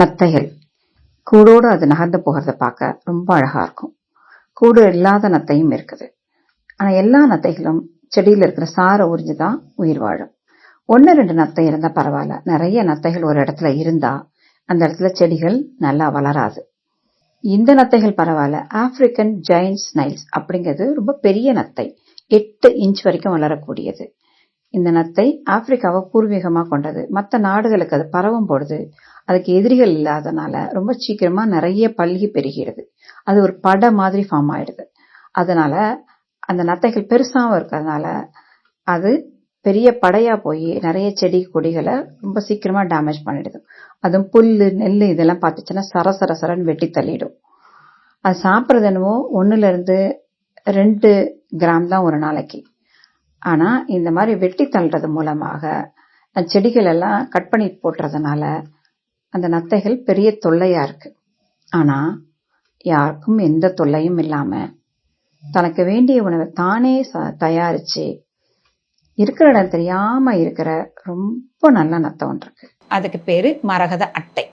நத்தைகள். கூடோடு அது நகர்ந்து போகிறத பார்க்க ரொம்ப அழகாக இருக்கும். கூடு இல்லாத நத்தையும் இருக்குது. ஆனால் எல்லா நத்தைகளும் செடியில் இருக்கிற சாரை உறிஞ்சு தான் உயிர் வாழும். ஒன்று ரெண்டு நத்தை இருந்தால் பரவாயில்ல. நிறைய நத்தைகள் ஒரு இடத்துல இருந்தால் அந்த இடத்துல செடிகள் நல்லா வளராது. இந்த நத்தைகள் பரவாயில்ல. ஆப்பிரிக்கன் ஜெயின் ஸ்னைல்ஸ் அப்படிங்கிறது ரொம்ப பெரிய நத்தை. எட்டு இன்ச் வரைக்கும் வளரக்கூடியது. இந்த நத்தை ஆப்பிரிக்காவை பூர்வீகமாக கொண்டது. மற்ற நாடுகளுக்கு அது பரவும் பொழுது அதுக்கு எதிரிகள் இல்லாதனால ரொம்ப சீக்கிரமா நிறைய பல்கி பெருகிடுது. அது ஒரு படை மாதிரி ஃபார்ம் ஆயிடுது. அதனால அந்த நத்தைகள் பெருசாகவும் இருக்கிறதுனால அது பெரிய படையா போய் நிறைய செடி கொடிகளை ரொம்ப சீக்கிரமா டேமேஜ் பண்ணிடுது. அதுவும் புல் நெல் இதெல்லாம் பார்த்துச்சுன்னா சர சர சரன்னு வெட்டி தள்ளிடும். அது சாப்பிட்றது என்னவோ ஒன்றுலேருந்து இருந்து ரெண்டு கிராம் தான் ஒரு நாளைக்கு. ஆனா இந்த மாதிரி வெட்டி தள்ளுறது மூலமாக செடிகள் எல்லாம் கட் பண்ணி போட்டுறதுனால அந்த நத்தைகள் பெரிய தொல்லையா இருக்கு. ஆனா யாருக்கும் எந்த தொல்லையும் இல்லாம தனக்கு வேண்டிய உணவை தானே ச- தயாரிச்சு இருக்கிற இடம் தெரியாம இருக்கிற ரொம்ப நல்ல நத்தை ஒன்று இருக்கு. அதுக்கு பேரு மரகத அட்டை.